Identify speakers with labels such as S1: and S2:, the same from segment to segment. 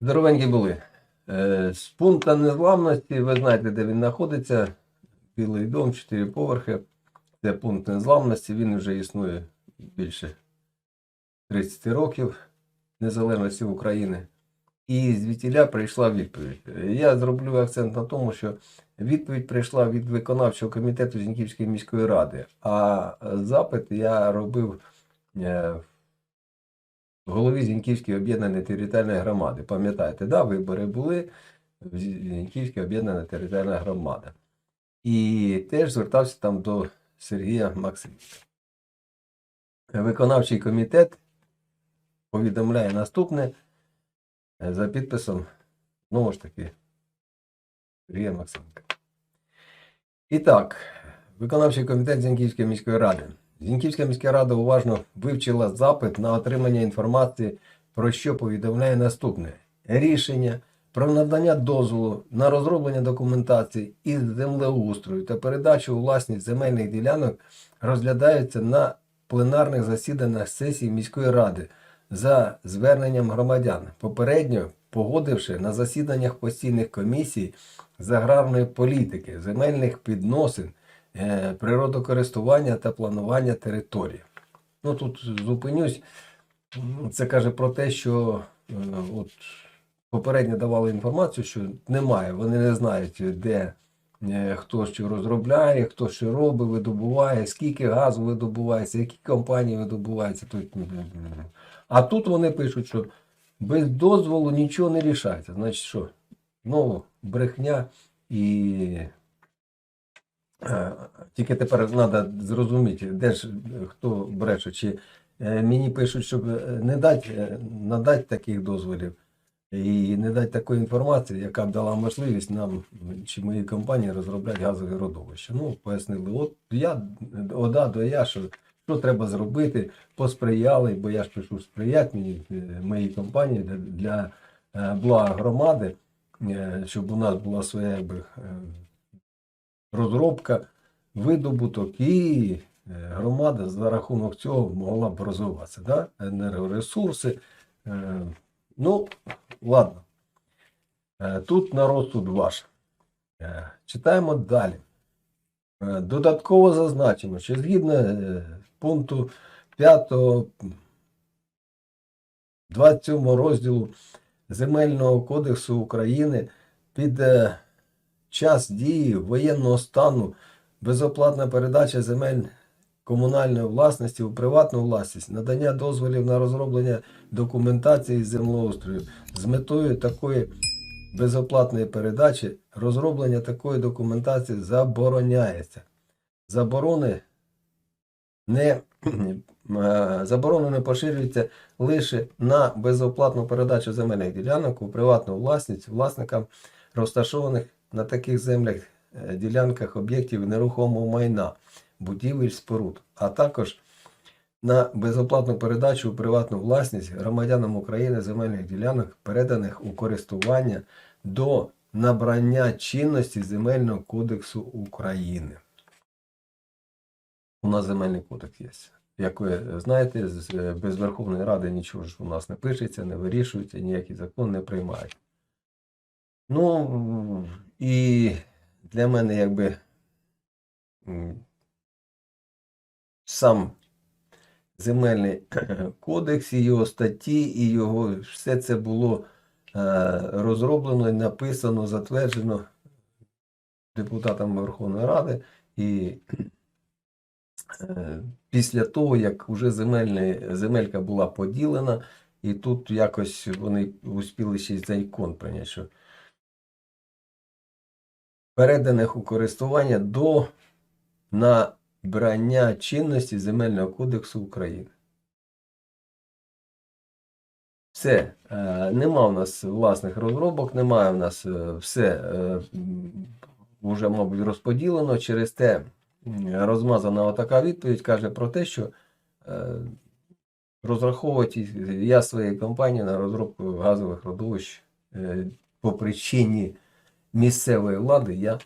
S1: Здоровенькі були. Е, З пункту незламності, ви знаєте, де він знаходиться. Білий дом, 4 поверхи. Це пункт незламності. Він вже існує більше 30 років незалежності України. І звідтіля прийшла відповідь. Я зроблю акцент на тому, що відповідь прийшла від виконавчого комітету Зіньківської міської ради, а запит я робив е, голові Зіньківської об'єднаної територіальної громади. Пам'ятаєте, да, вибори були в Зіньківській об'єднана територіальна громада. І теж звертався там до Сергія Максимівка. Виконавчий комітет повідомляє наступне е, за підписом, знову ж таки, Сергія Максименка. І так, виконавчий комітет Зіньківської міської ради. Зіньківська міська рада уважно вивчила запит на отримання інформації, про що повідомляє наступне: рішення про надання дозволу на розроблення документації із землеустрою та передачу у власність земельних ділянок розглядаються на пленарних засіданнях сесії міської ради за зверненням громадян, попередньо погодивши на засіданнях постійних комісій з аграрної політики, земельних відносин, е, природокористування та планування території. Ну тут зупинюсь. Це каже про те, що е, от попередньо давали інформацію, що немає, вони не знають, де е, хто що розробляє, хто що робить, видобуває, скільки газу видобувається, які компанії видобуваються. А тут вони пишуть, що без дозволу нічого не рішається. Значить, що? Знову брехня і е, тільки тепер треба зрозуміти, де ж е, хто бреше, чи е, мені пишуть, щоб е, не дати, е, надати таких дозволів і не дати такої інформації, яка б дала можливість нам чи моїй компанії розробляти газові родовища. Ну, пояснили, от я ода до я, що, що треба зробити, посприяли, бо я ж пишу сприяти мені, е, моїй компанії для, для е, блага громади, е, щоб у нас була своя якби, е, розробка, видобуток і е, громада за рахунок цього могла б розвиватися. Да? Енергоресурси. е, Ну, ладно. Е, Тут на розсуд ваш. Читаємо далі. Додатково зазначимо, що згідно пункту 5 27 розділу Земельного кодексу України під час дії воєнного стану безоплатна передача земель комунальної власності у приватну власність, надання дозволів на розроблення документації землеустрою з метою такої безоплатної передачі розроблення такої документації забороняється. Заборони не, е, заборони не лише на безоплатну передачу земельних ділянок у приватну власність власникам розташованих на таких землях е, ділянках об'єктів нерухомого майна, будівель споруд, а також на безоплатну передачу у приватну власність громадянам України земельних ділянок, переданих у користування до набрання чинності Земельного кодексу України. У нас земельний кодекс є. Як ви знаєте, е, без Верховної Ради нічого ж у нас не пишеться, не вирішується, ніякий закон не приймають. Ну, і для мене якби сам земельний кодекс і його статті, і його все це було е, розроблено написано, затверджено депутатами Верховної Ради. І е, після того, як вже земелька була поділена, і тут якось вони успіли ще й закон прийняти, переданих у користування до набрання чинності Земельного кодексу України. Все, е, нема в нас власних розробок, немає в нас е, все е, вже, мабуть, розподілено. Через те розмазана отака відповідь каже про те, що розраховувати я своєю компанією на розробку газових родовищ по причині місцевої влади я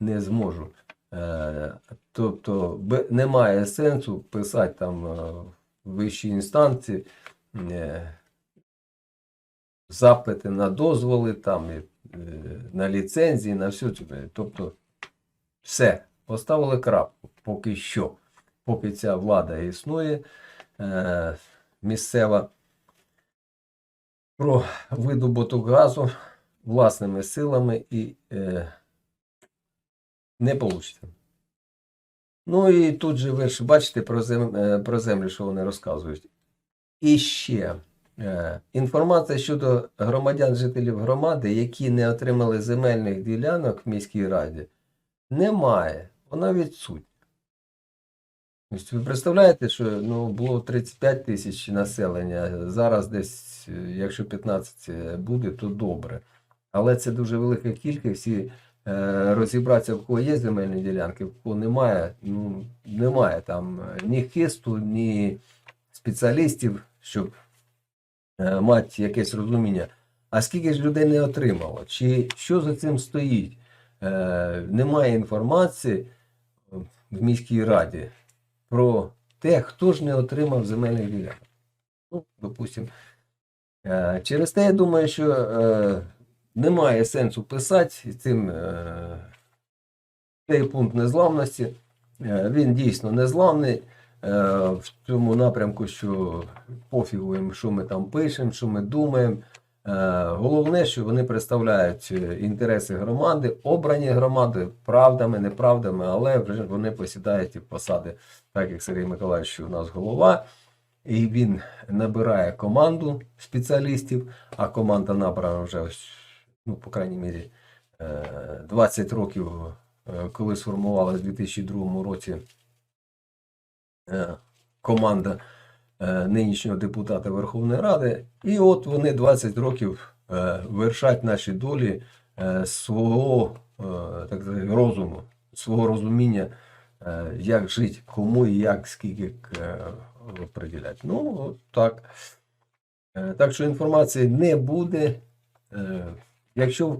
S1: не зможу. Е, Тобто немає сенсу писати там е, в вищій інстанції е, запити на дозволи, там, на ліцензії, на всю цю. Тобто, все, поставили крапку поки що, поки ця влада існує місцева про видобуток газу власними силами і е, не вийде. Ну і тут же ви ж бачите про, зем, е, про землю, що вони розказують. І ще е, інформація щодо громадян, жителів громади, які не отримали земельних ділянок в міській раді, немає. Вона відсутня. Ви представляєте, що ну, було 35 тисяч населення, зараз десь, е, якщо 15 буде, то добре. Але це дуже велика кількість. Всі е, розібратися, в кого є земельні ділянки, в кого немає. Ну, немає там е, ні хисту, ні спеціалістів, щоб е, мати якесь розуміння. А скільки ж людей не отримало? Чи що за цим стоїть? Немає інформації в міській раді про те, хто ж не отримав земельних ділянок. Ну, допустим. Е, через те я думаю, що немає сенсу писати цим е, цей пункт незламності. Е, він дійсно незламний е, в цьому напрямку, що пофігу їм, що ми там пишемо, що ми думаємо. Головне, що вони представляють інтереси громади, обрані громади правдами, неправдами, але вони посідають і посади, так як Сергій Миколаївич у нас голова, і він набирає команду спеціалістів, а команда набрана вже, ну, по крайній мірі, е, 20 років, е, коли сформувалася в 2002 році е, команда е, нинішнього депутата Верховної Ради. І от вони 20 років е, вершать наші долі е, свого е, так сказати, розуму, свого розуміння, е, як жити, кому і як, скільки е, приділяти. Ну, так. Е, Так що інформації не буде. Якщо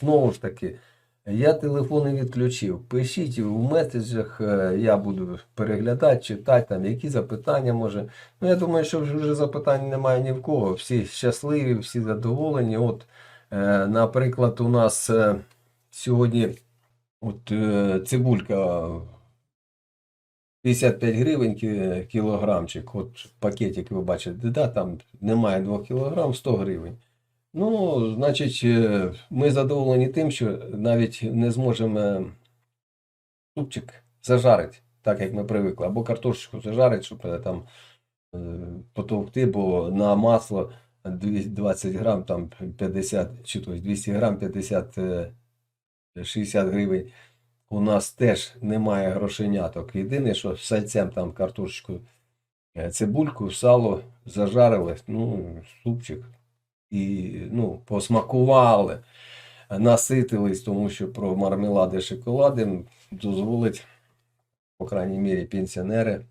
S1: знову ж таки, я телефони відключив. Пишіть у меседжах, е, я буду переглядати, читати, там, які запитання може. Ну, я думаю, що вже запитань немає ні в кого. Всі щасливі, всі задоволені. От, е, наприклад, у нас е, сьогодні от, цибулька 55 гривень кілограмчик. От пакетик ви бачите, да, там немає 2 кілограм, 100 гривень. Ну, значить, е, ми задоволені тим, що навіть не зможемо е, супчик зажарити, так як ми привикли, або картошечку зажарити, щоб е, там потовкти, бо на масло 20 грам, там 50, чи то 200 грам 50, е, 60 гривень. У нас теж немає грошеняток. Єдине, що сальцем там картошечку, цибульку, сало зажарили, ну, супчик і ну, посмакували, наситились, тому що про мармелади, шоколади дозволить, по крайній мірі, пенсіонери,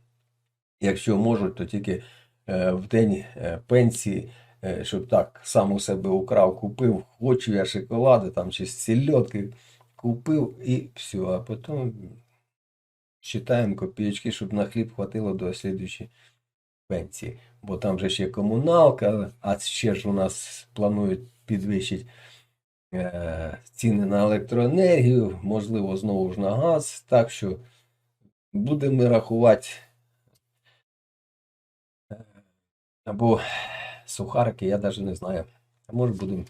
S1: якщо можуть, то тільки е, в день е, пенсії, е, щоб так сам у себе украв, купив, хочу я шоколади там чи сільотки, купив і все, а потім считаємо копійки, щоб на хліб хватило до слідуючої пенсії. Бо там же ще комуналка, а ще ж у нас планують підвищити е, ціни на електроенергію, можливо, знову ж на газ. Так що будемо рахувати е, або сухарики, я навіть не знаю. А може будемо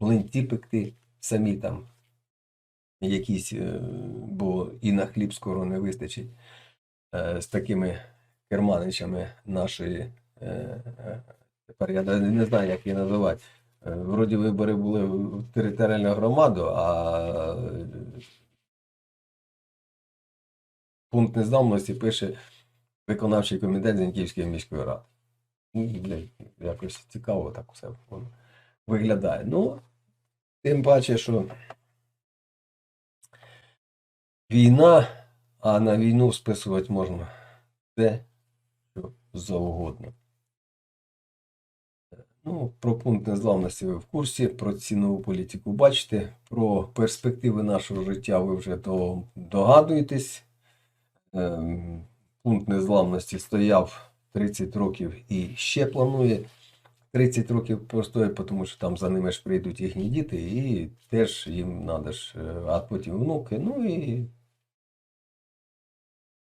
S1: млинці пекти самі там якісь, е, бо і на хліб скоро не вистачить з такими керманичами нашої. Е, е, Тепер я не знаю, як її називати. Е, Вроді вибори були в територіальну громаду, а пункт незламності пише виконавчий комітет Зіньківської міської ради. Ну, якось цікаво так все виглядає. Ну, тим паче, що війна, а на війну списувати можна все, що завгодно. Ну, про пункт незламності ви в курсі, про цінову політику бачите, про перспективи нашого життя ви вже до- догадуєтесь. Ем, Пункт незламності стояв 30 років і ще планує 30 років постоять, тому що там за ними ж прийдуть їхні діти, і теж їм треба ж, е, а потім внуки. Ну і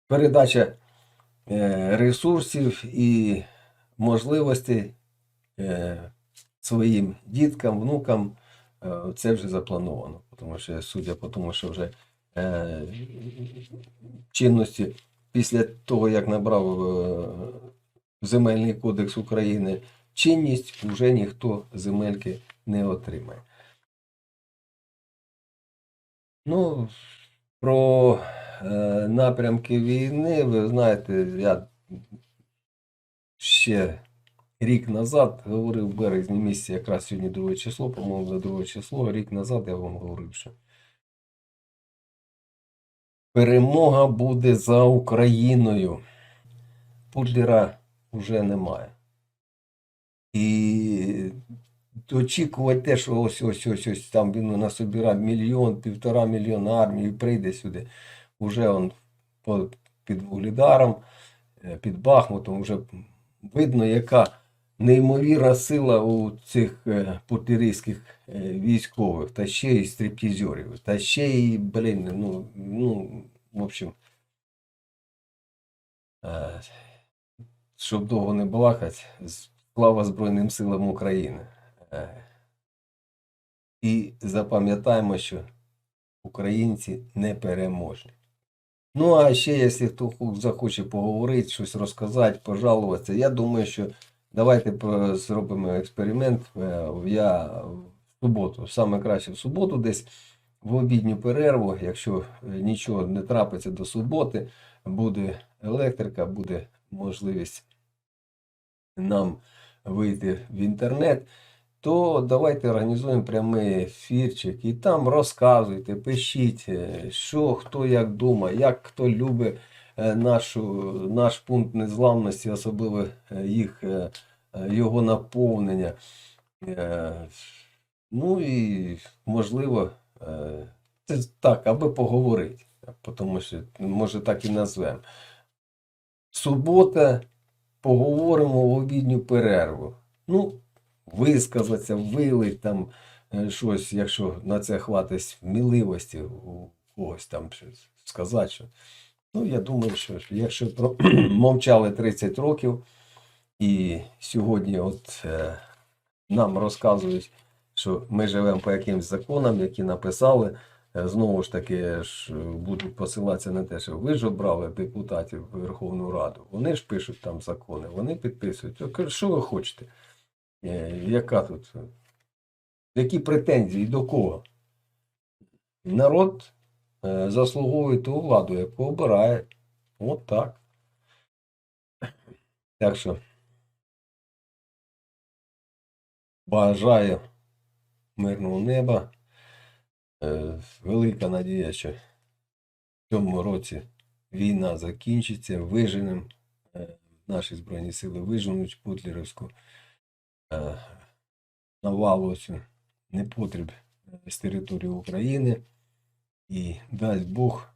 S1: передача е, ресурсів і можливостей своїм діткам, внукам, е, це вже заплановано. Тому що, судя по тому, що вже е, чинності після того, як набрав е, Земельний кодекс України чинність, вже ніхто земельки не отримає. Ну, про е, напрямки війни, ви знаєте, я ще рік назад говорив в березні місяці, якраз сьогодні 2 число, по-моєму, за 2 число, рік назад я вам говорив, що перемога буде за Україною. Путлера вже немає. І очікувати те, що ось ось ось ось там він у нас насобирав мільйон, півтора мільйона армії, прийде сюди. Уже он під Вугледаром, е, під Бахмутом, вже видно, яка неймовірна сила у цих е, е, військових, та ще й стриптізерів, та ще й, блін, ну, ну, в общем. е, щоб довго не балакати, слава Збройним силам України. І запам'ятаємо, що українці непереможні. Ну, а ще, якщо хто захоче поговорити, щось розказати, пожалуватися, я думаю, що давайте зробимо експеримент. Е, Я в суботу, саме краще в суботу, десь в обідню перерву, якщо е, нічого не трапиться до суботи, буде електрика, буде можливість нам вийти в інтернет, то давайте організуємо прямий ефірчик і там розказуйте, пишіть, е, що хто як думає, як хто любить нашу, наш пункт незламності, особливо е, їх, е, е, його наповнення. Е, Ну і можливо, е, це так, аби поговорити, тому що може так і назвемо. Субота поговоримо в обідню перерву. Ну, висказатися, вилить там е, щось, якщо на це хватить сміливості у когось там сказати. Що. Ну, я думаю, що якщо про... мовчали 30 років, і сьогодні от е, нам розказують, що ми живемо по якимсь законам, які написали. Е, Знову ж таки, ж е, будуть посилатися на те, що ви ж обрали депутатів в Верховну Раду. Вони ж пишуть там закони, вони підписують. Що ви хочете? Е, Яка тут? е, Які претензії до кого? Народ е, заслуговує ту владу, яку обирає. От так. Так що бажаю мирного неба. Е, Велика надія, що в цьому році війна закінчиться, виженемо. е, Наші Збройні Сили виженуть Путлерівську е, навалу непотріб з території України. І дасть Бог,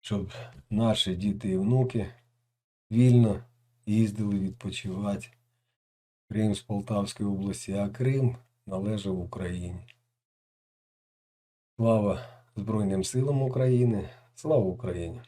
S1: щоб наші діти і внуки вільно їздили відпочивати Крим з Полтавської області, а Крим належав Україні. Слава Збройним силам України! Слава Україні!